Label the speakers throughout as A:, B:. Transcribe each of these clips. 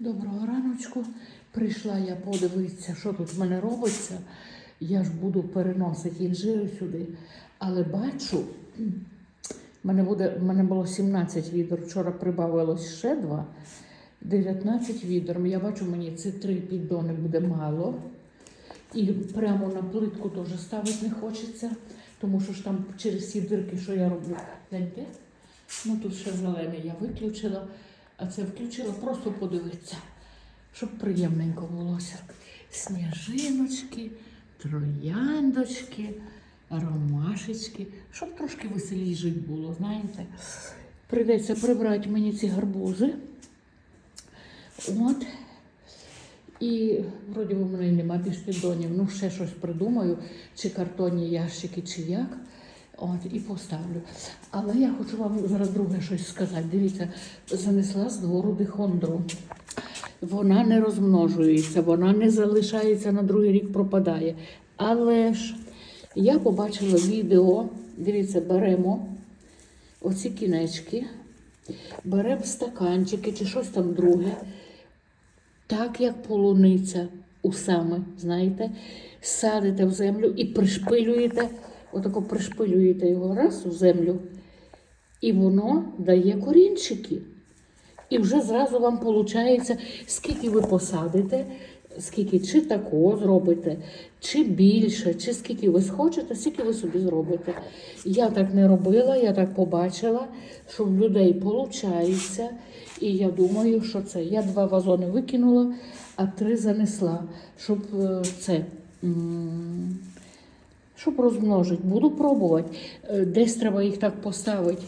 A: Доброго раночку. Прийшла я подивитися, що тут в мене робиться. Я ж буду переносити інжири сюди. Але бачу, в мене, буде, в мене було 17 відер, вчора прибавилось ще два. 19 відер. Я бачу, мені ці три піддони буде мало. І прямо на плитку теж ставити не хочеться, тому що ж там через ці дирки, що я роблю, гляньте. Ну тут ще зелене я виключила, а це включила просто подивитися, щоб приємненько булося. Сніжиночки, трояндочки, ромашечки, щоб трошки веселіше жити було, знаєте. Прийдеться прибрати мені ці гарбузи. От. І вроді в мене нема більш піддонів. Ну, ще щось придумаю, чи картонні ящики, чи як. От, і поставлю. Але я хочу вам зараз друге щось сказати. Дивіться, занесла з двору дихондру. Вона не розмножується, вона не залишається на другий рік, пропадає. Але ж я побачила відео, дивіться, беремо оці кінечки, беремо стаканчики чи щось там друге, так як полуниця усами, знаєте, садите в землю і пришпилюєте, отако пришпилюєте його раз у землю, і воно дає корінчики. І вже зразу вам виходить, скільки ви посадите, скільки чи такого зробите, чи більше, чи скільки ви схочете, скільки ви собі зробите. Я так не робила, я так побачила, що в людей виходить. І я думаю, що це. Я два вазони викинула, а три занесла, щоб е, це. Щоб розмножити, буду пробувати. Е, Десь треба їх так поставити.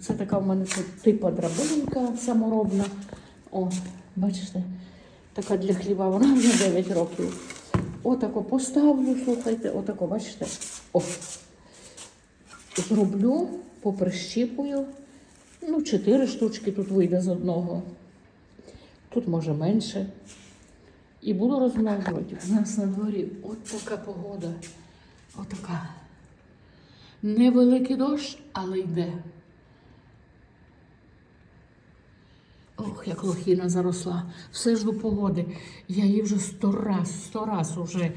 A: Це така в мене типа драбинка саморобна. О, бачите, така для хліба, вона вже 9 років. Отако поставлю, слухайте, отако, бачите? О. Зроблю, поприщіпую. Ну, 4 штучки тут вийде з одного. Тут може менше. І буду розмножувати. У нас на дворі от така погода. Отака. Невеликий дощ, але йде. Ох, як лохіна заросла. Все жду погоди. Я її вже сто раз, сто раз уже.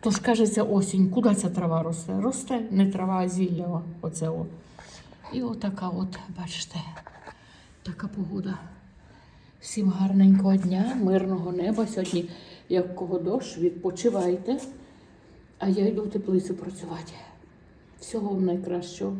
A: Тож кажеться осінь, куди ця трава росте? Росте не трава, а зілля. Оце о. І отака от, бачите, така погода. Всім гарненького дня, мирного неба. Сьогодні, як кого дощ, відпочивайте. А я йду в теплицю працювати. Всього вам найкращого.